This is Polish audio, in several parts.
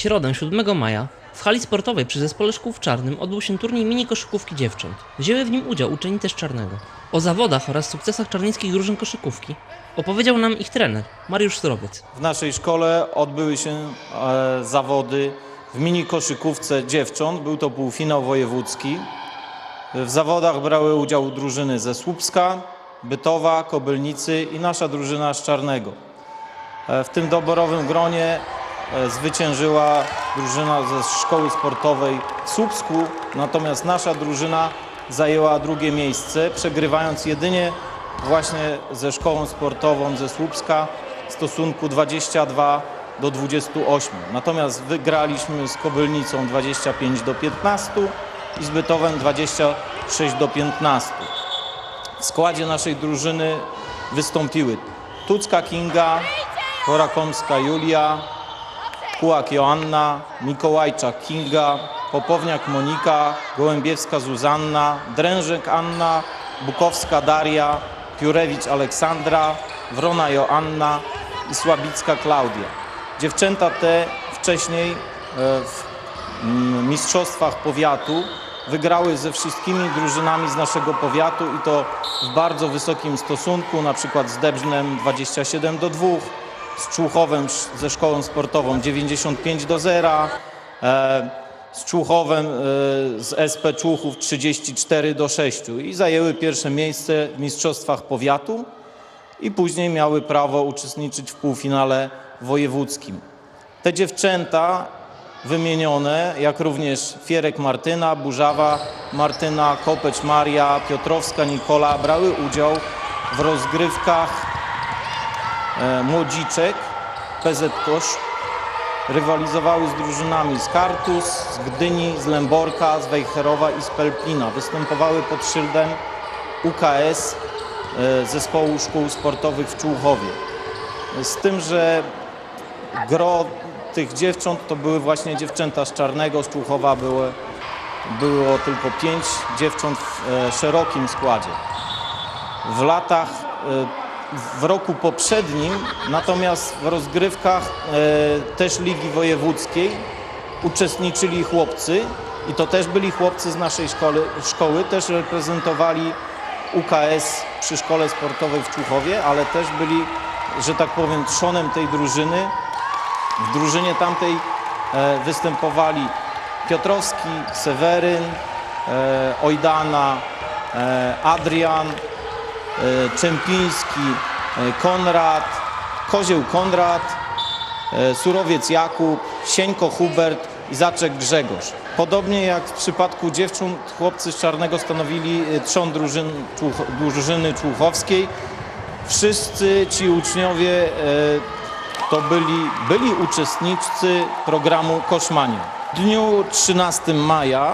środę 7 maja w hali sportowej przy zespole szkół w Czarnym odbył się turniej mini koszykówki dziewcząt. Wzięły w nim udział uczennice z Czarnego. O zawodach oraz sukcesach czarnieckich drużyn koszykówki opowiedział nam ich trener Mariusz Srowiec. W naszej szkole odbyły się e, zawody w mini koszykówce dziewcząt. Był to półfinał wojewódzki. W zawodach brały udział drużyny ze Słupska, Bytowa, Kobylnicy i nasza drużyna z Czarnego. E, w tym doborowym gronie zwyciężyła drużyna ze szkoły sportowej w Słupsku, natomiast nasza drużyna zajęła drugie miejsce, przegrywając jedynie właśnie ze szkołą sportową ze Słupska w stosunku 22 do 28. Natomiast wygraliśmy z Kobylnicą 25 do 15 i z Bytowem 26 do 15. W składzie naszej drużyny wystąpiły Tucka Kinga, Horakomska Julia, Kułak Joanna, Mikołajczak Kinga, Popowniak Monika, Gołębiewska Zuzanna, Drężek Anna, Bukowska Daria, Piórewicz Aleksandra, Wrona Joanna i Słabicka Klaudia. Dziewczęta te wcześniej e, w mm, mistrzostwach powiatu wygrały ze wszystkimi drużynami z naszego powiatu i to w bardzo wysokim stosunku, na przykład z Debrznem 27 do 2, z Człuchowem ze szkołą sportową 95 do 0, e, z Człuchowem e, z SP Człuchów 34 do 6 i zajęły pierwsze miejsce w mistrzostwach powiatu. I później miały prawo uczestniczyć w półfinale wojewódzkim. Te dziewczęta wymienione, jak również Fierek Martyna, Burzawa Martyna, Kopeć Maria, Piotrowska Nikola brały udział w rozgrywkach e, młodziczek PZ Kosz. Rywalizowały z drużynami z Kartus, z Gdyni, z Lęborka, z Wejherowa i z Pelplina. Występowały pod szyldem UKS e, Zespołu Szkół Sportowych w Człuchowie. Z tym, że gro tych dziewcząt to były właśnie dziewczęta z Czarnego, z Człuchowa było, było tylko pięć dziewcząt w e, szerokim składzie. W latach, w roku poprzednim, natomiast w rozgrywkach e, też Ligi Wojewódzkiej uczestniczyli chłopcy i to też byli chłopcy z naszej szkoły, szkoły też reprezentowali UKS przy szkole sportowej w Człuchowie, ale też byli, że tak powiem, trzonem tej drużyny. W drużynie tamtej e, występowali Piotrowski, Seweryn, e, Ojdana, e, Adrian, Czempiński, e, Konrad, Kozieł Konrad, e, Surowiec Jakub, Sieńko Hubert i Zaczek Grzegorz. Podobnie jak w przypadku dziewcząt, chłopcy z Czarnego stanowili e, trzon drużyn, drużyny człuchowskiej. Wszyscy ci uczniowie e, to byli, byli uczestnicy programu Koszmania. W dniu 13 maja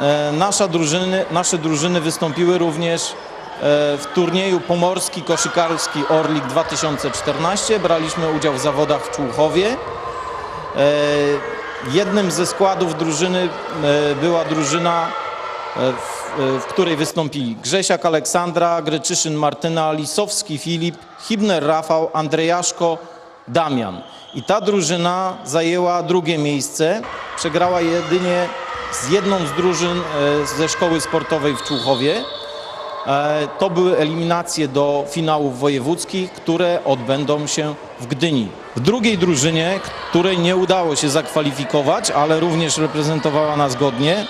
e, nasza drużyny, nasze drużyny wystąpiły również e, w turnieju Pomorski Koszykarski Orlik 2014. Braliśmy udział w zawodach w Człuchowie. E, Jednym ze składów drużyny e, była drużyna, e, w, e, której wystąpili Grzesiak Aleksandra, Greczyszyn Martyna, Lisowski Filip, Hibner Rafał, Andrzejaszko Damian. I ta drużyna zajęła drugie miejsce. Przegrała jedynie z jedną z drużyn e, ze szkoły sportowej w Człuchowie. E, To były eliminacje do finałów wojewódzkich, które odbędą się w Gdyni. W drugiej drużynie, której nie udało się zakwalifikować, ale również reprezentowała nas godnie,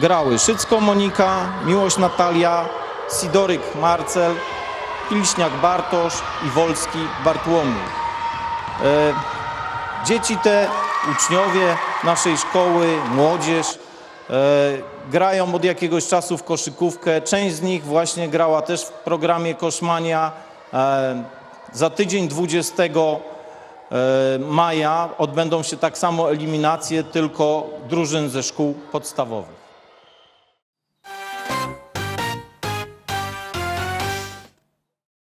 grały Szycko Monika, Miłość Natalia, Sidoryk Marcel, Pilśniak Bartosz i Wolski Bartłomiej. E, Dzieci te, uczniowie naszej szkoły, młodzież grają od jakiegoś czasu w koszykówkę. Część z nich właśnie grała też w programie Koszmania. E, za tydzień 20 e, maja odbędą się tak samo eliminacje, tylko drużyn ze szkół podstawowych.